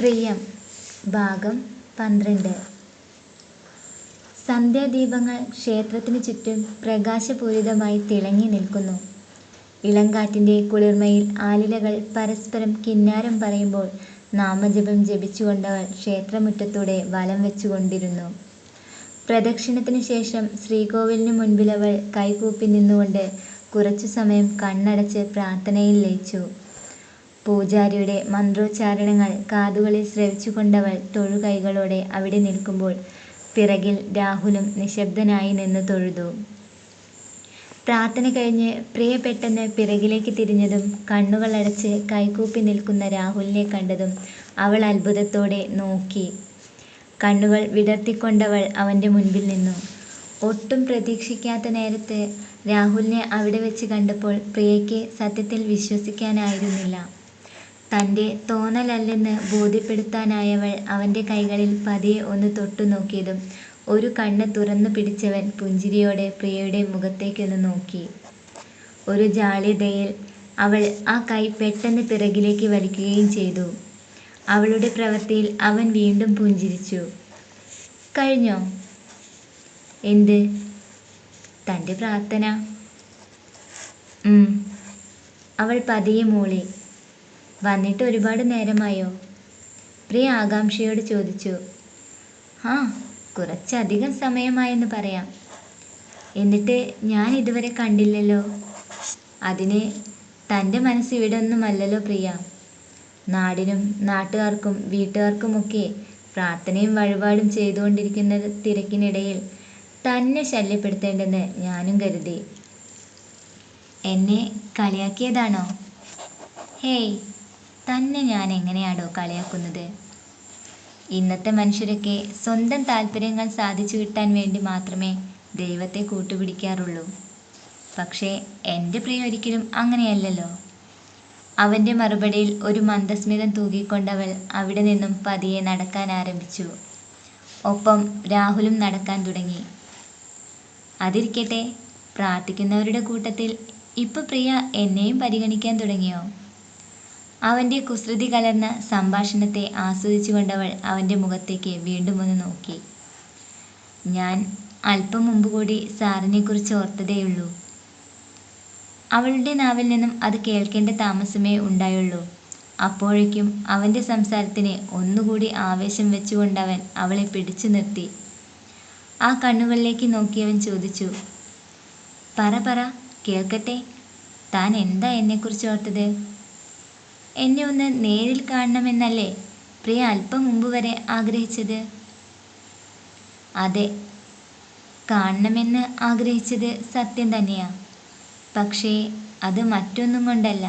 പ്രിയം ഭാഗം പന്ത്രണ്ട് സന്ധ്യാദീപങ്ങൾ ക്ഷേത്രത്തിനു ചുറ്റും പ്രകാശപൂരിതമായി തിളങ്ങി നിൽക്കുന്നു. ഇളങ്കാറ്റിന്റെ കുളിർമയിൽ ആലിലകൾ പരസ്പരം കിന്നാരം പറയുമ്പോൾ നാമജപം ജപിച്ചുകൊണ്ടവൾ ക്ഷേത്രമുറ്റത്തൂടെ വലം വെച്ചുകൊണ്ടിരുന്നു. പ്രദക്ഷിണത്തിനു ശേഷം ശ്രീകോവിലിന് മുൻപിലവൾ കൈകൂപ്പി നിന്നുകൊണ്ട് കുറച്ചു സമയം കണ്ണടച്ച് പ്രാർത്ഥനയിൽ ലയിച്ചു. പൂജാരിയുടെ മന്ത്രോച്ചാരണങ്ങൾ കാതുകളിൽ ശ്രവിച്ചുകൊണ്ടവൾ തൊഴുകൈകളോടെ അവിടെ നിൽക്കുമ്പോൾ പിറകിൽ രാഹുലും നിശബ്ദനായി നിന്ന് തൊഴുതു. പ്രാർത്ഥന കഴിഞ്ഞ് പ്രിയ പെട്ടെന്ന് പിറകിലേക്ക് തിരിഞ്ഞതും കണ്ണുകളടച്ച് കൈകൂപ്പി നിൽക്കുന്ന രാഹുലിനെ കണ്ടതും അവൾ അത്ഭുതത്തോടെ നോക്കി. കണ്ണുകൾ വിടർത്തിക്കൊണ്ടവൾ അവന്റെ മുൻപിൽ നിന്നു. ഒട്ടും പ്രതീക്ഷിക്കാത്ത നേരത്ത് രാഹുലിനെ അവിടെ വെച്ച് കണ്ടപ്പോൾ പ്രിയയ്ക്ക് സത്യത്തിൽ വിശ്വസിക്കാനായിരുന്നില്ല. തന്റെ തോന്നലല്ലെന്ന് ബോധ്യപ്പെടുത്താനായവൾ അവന്റെ കൈകളിൽ പതിയെ ഒന്ന് തൊട്ടുനോക്കിയതും ഒരു കണ്ണ് തുറന്നു പിടിച്ചവൻ പുഞ്ചിരിയോടെ പ്രിയയുടെ മുഖത്തേക്കൊന്ന് നോക്കി. ഒരു ജാള്യതയിൽ അവൾ ആ കൈ പെട്ടെന്ന് പിറകിലേക്ക് വലിക്കുകയും ചെയ്തു. അവളുടെ പ്രവൃത്തിയിൽ അവൻ വീണ്ടും പുഞ്ചിരിച്ചു. "കഴിഞ്ഞോ? എന്ത്? തന്റെ പ്രാർത്ഥന? " "ഉം. " അവൾ പതിയെ മൂളി. "വന്നിട്ട് ഒരുപാട് നേരമായോ? " പ്രിയ ആകാംക്ഷയോട് ചോദിച്ചു. "ആ കുറച്ചധികം സമയമായെന്ന് പറയാം. എന്നിട്ട് ഞാൻ ഇതുവരെ കണ്ടില്ലല്ലോ? " "അതിന് തന്റെ മനസ്സ് ഇവിടെ ഒന്നുമല്ലല്ലോ പ്രിയ നാടിനും നാട്ടുകാർക്കും വീട്ടുകാർക്കുമൊക്കെ പ്രാർത്ഥനയും വഴിപാടും ചെയ്തുകൊണ്ടിരിക്കുന്ന തിരക്കിനിടയിൽ തന്നെ ശല്യപ്പെടുത്തേണ്ടെന്ന് ഞാനും കരുതി. " "എന്നെ കളിയാക്കിയതാണോ? " "ഹേയ് തന്നെ ഞാൻ എങ്ങനെയാണോ കളിയാക്കുന്നത്? ഇന്നത്തെ മനുഷ്യരൊക്കെ സ്വന്തം താല്പര്യങ്ങൾ സാധിച്ചു കിട്ടാൻ വേണ്ടി മാത്രമേ ദൈവത്തെ കൂട്ടുപിടിക്കാറുള്ളൂ. പക്ഷേ എന്റെ പ്രിയ ഒരിക്കലും അങ്ങനെയല്ലല്ലോ? " അവന്റെ മറുപടിയിൽ ഒരു മന്ദസ്മിതം തൂകിക്കൊണ്ടവൾ അവിടെ നിന്നും പതിയെ നടക്കാൻ ആരംഭിച്ചു ഒപ്പം രാഹുലും നടക്കാൻ തുടങ്ങി. "അതിരിക്കട്ടെ, പ്രാർത്ഥിക്കുന്നവരുടെ കൂട്ടത്തിൽ ഇപ്പൊ പ്രിയ എന്നെയും പരിഗണിക്കാൻ തുടങ്ങിയോ? " അവന്റെ കുസൃതി കലർന്ന സംഭാഷണത്തെ ആസ്വദിച്ചുകൊണ്ടവൾ അവന്റെ മുഖത്തേക്ക് വീണ്ടും ഒന്ന് നോക്കി. "ഞാൻ അല്പം മുമ്പുകൂടി സാറിനെക്കുറിച്ച് ഓർത്തതേയുള്ളൂ. " അവളുടെ നാവിൽ നിന്നും അത് കേൾക്കേണ്ട താമസമേ ഉണ്ടായുള്ളൂ. അപ്പോഴേക്കും അവന്റെ സംസാരത്തിന് ഒന്നുകൂടി ആവേശം വെച്ചുകൊണ്ടവൻ അവളെ പിടിച്ചു നിർത്തി. ആ കണ്ണുകളിലേക്ക് നോക്കിയവൻ ചോദിച്ചു. "പറ പറ കേൾക്കട്ടെ. താൻ എന്താ എന്നെക്കുറിച്ച് ഓർത്തത്? എന്നെ ഒന്ന് നേരിൽ കാണണമെന്നല്ലേ പ്രിയ അല്പം മുമ്പ് വരെ ആഗ്രഹിച്ചത്? " "അതെ. കാണണമെന്ന് ആഗ്രഹിച്ചത് സത്യം തന്നെയാ. പക്ഷേ അത് മറ്റൊന്നും കൊണ്ടല്ല.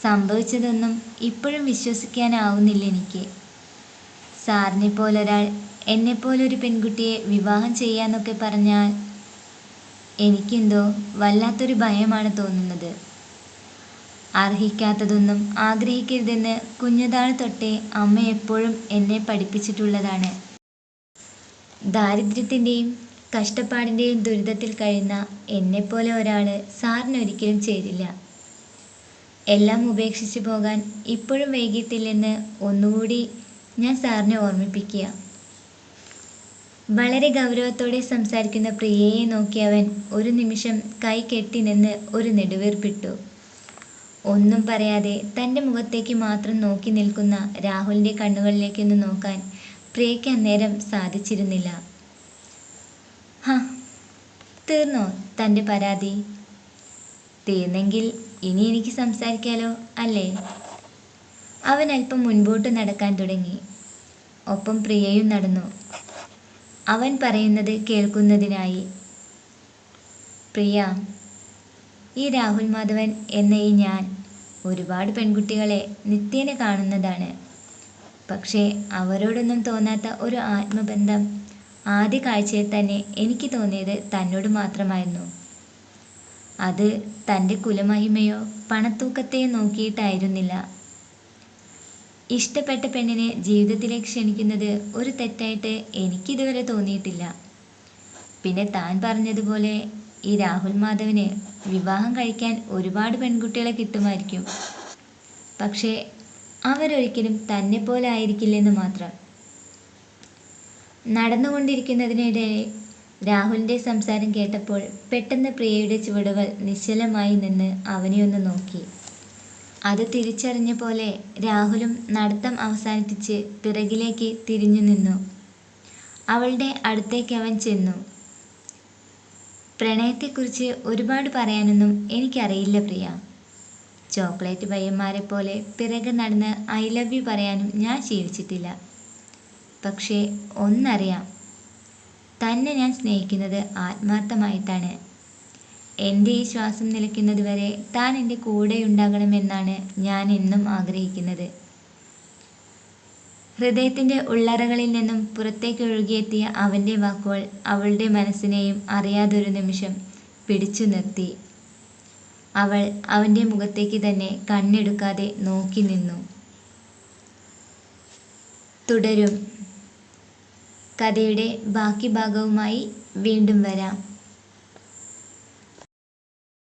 സംഭവിച്ചതൊന്നും ഇപ്പോഴും വിശ്വസിക്കാനാവുന്നില്ല എനിക്ക് സാറിനെ പോലൊരാൾ എന്നെപ്പോലൊരു പെൺകുട്ടിയെ വിവാഹം ചെയ്യാന്നൊക്കെ പറഞ്ഞാൽ എനിക്കെന്തോ വല്ലാത്തൊരു ഭയമാണ് തോന്നുന്നത്. അർഹിക്കാത്തതൊന്നും ആഗ്രഹിക്കരുതെന്ന് കുഞ്ഞുനാൾ തൊട്ടേ അമ്മ എപ്പോഴും എന്നെ പഠിപ്പിച്ചിട്ടുള്ളതാണ്. ദാരിദ്ര്യത്തിന്റെയും കഷ്ടപ്പാടിന്റെയും ദുരിതത്തിൽ കഴിയുന്ന എന്നെപ്പോലെ ഒരാൾ സാറിനൊരിക്കലും ചേരില്ല. എല്ലാം ഉപേക്ഷിച്ച് പോകാൻ ഇപ്പോഴും വൈകിയിട്ടില്ലെന്ന് ഒന്നുകൂടി ഞാൻ സാറിനെ ഓർമ്മിപ്പിക്കുക " വളരെ ഗൗരവത്തോടെ സംസാരിക്കുന്ന പ്രിയയെ നോക്കി അവൻ ഒരു നിമിഷം കൈ കെട്ടി നിന്ന് ഒരു നെടുവീർപ്പിട്ടു. ഒന്നും പറയാതെ തന്റെ മുഖത്തേക്ക് മാത്രം നോക്കി നിൽക്കുന്ന രാഹുലിന്റെ കണ്ണുകളിലേക്കൊന്ന് നോക്കാൻ പ്രിയയ്ക്ക് അന്നേരം സാധിച്ചിരുന്നില്ല. "ഹ! തീർന്നോ തന്റെ പരാതി? തീർന്നെങ്കിൽ ഇനി എനിക്ക് സംസാരിക്കാലോ അല്ലേ? " അവൻ അല്പം മുൻപോട്ട് നടക്കാൻ തുടങ്ങി. ഒപ്പം പ്രിയയും നടന്നു, അവൻ പറയുന്നത് കേൾക്കുന്നതിനായി. "പ്രിയാ, ഈ രാഹുൽ മാധവൻ എന്ന ഈ ഞാൻ ഒരുപാട് പെൺകുട്ടികളെ നിത്യേന കാണുന്നതാണ്. പക്ഷേ അവരോടൊന്നും തോന്നാത്ത ഒരു ആത്മബന്ധം ആദ്യ കാഴ്ചയിൽ തന്നെ എനിക്ക് തോന്നിയത് തന്നോട് മാത്രമായിരുന്നു. അത് തന്റെ കുലമഹിമയോ പണത്തൂക്കത്തെയോ നോക്കിയിട്ടായിരുന്നില്ല. ഇഷ്ടപ്പെട്ട പെണ്ണിനെ ജീവിതത്തിലേക്ക് ക്ഷണിക്കുന്നത് ഒരു തെറ്റായിട്ട് എനിക്കിതുവരെ തോന്നിയിട്ടില്ല. പിന്നെ താൻ പറഞ്ഞതുപോലെ ഈ രാഹുൽ മാധവന് വിവാഹം കഴിക്കാൻ ഒരുപാട് പെൺകുട്ടികളെ കിട്ടുമായിരിക്കും. പക്ഷേ അവരൊരിക്കലും തന്നെ പോലെ ആയിരിക്കില്ലെന്ന് മാത്രം. നടന്നുകൊണ്ടിരിക്കുന്നതിനിടെ രാഹുലിന്റെ സംസാരം കേട്ടപ്പോൾ പെട്ടെന്ന് പ്രിയയുടെ ചുവടുകൾ നിശ്ചലമായി നിന്ന് അവനെ ഒന്ന് നോക്കി. അത് തിരിച്ചറിഞ്ഞ പോലെ രാഹുലും നടത്തം അവസാനിപ്പിച്ച് പിറകിലേക്ക് തിരിഞ്ഞു നിന്നു. അവളുടെ അടുത്തേക്ക് അവൻ ചെന്നു. പ്രണയത്തെക്കുറിച്ച് ഒരുപാട് പറയാനൊന്നും എനിക്കറിയില്ല പ്രിയ. ചോക്ലേറ്റ് പയ്യന്മാരെ പോലെ പിറകെ നടന്ന് ഐ ലവ് യു പറയാനും ഞാൻ ശീലിച്ചിട്ടില്ല. പക്ഷേ ഒന്നറിയാം തന്നെ ഞാൻ സ്നേഹിക്കുന്നത് ആത്മാർത്ഥമായിട്ടാണ്. എന്റെ ഈ ശ്വാസം നിലയ്ക്കുന്നത് വരെ താൻ എന്റെ കൂടെയുണ്ടാകണമെന്നാണ് ഞാൻ എന്നും ആഗ്രഹിക്കുന്നത്. ഹൃദയത്തിന്റെ ഉള്ളറകളിൽ നിന്നും പുറത്തേക്ക് ഒഴുകിയെത്തിയ അവന്റെ വാക്കുകൾ അവളുടെ മനസ്സിനെയും അറിയാതൊരു നിമിഷം പിടിച്ചു നിർത്തി. അവൾ അവന്റെ മുഖത്തേക്ക് തന്നെ കണ്ണെടുക്കാതെ നോക്കി നിന്നു. തുടരും. കഥയുടെ ബാക്കി ഭാഗവുമായി വീണ്ടും വരാം.